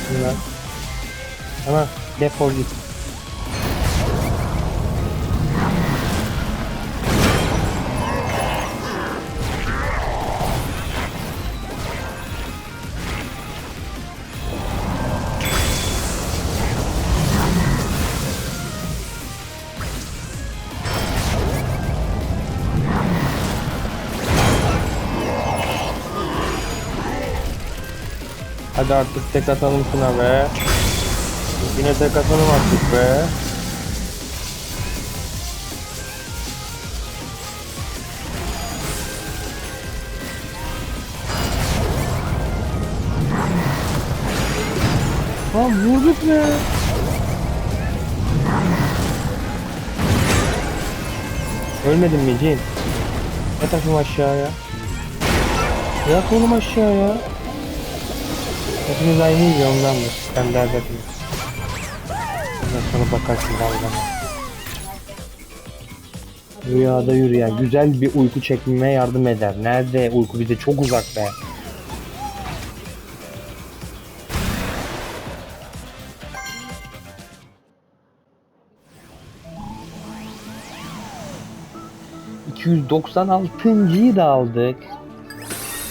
yapmasınlar. Ama defol git. Hadi artık tek atalım şuna be. Yine tek atalım artık be. Lan vurduk be. Ölmedin mi Cin? Yat akım aşağıya. Yat oğlum aşağıya. Hepimiz aynıyız ya ondandır. Ben dert. Ondan sonra bakarsın dalgana. Rüyada yürüyen güzel bir uyku çekmeme yardım eder. Nerede uyku bize çok uzak be. ...296'yı da aldık.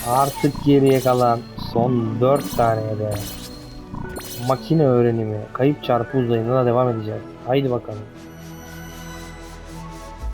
Artık geriye kalan son 4 tane de makine öğrenimi, kayıp çarpı uzayına devam edeceğiz. Haydi bakalım.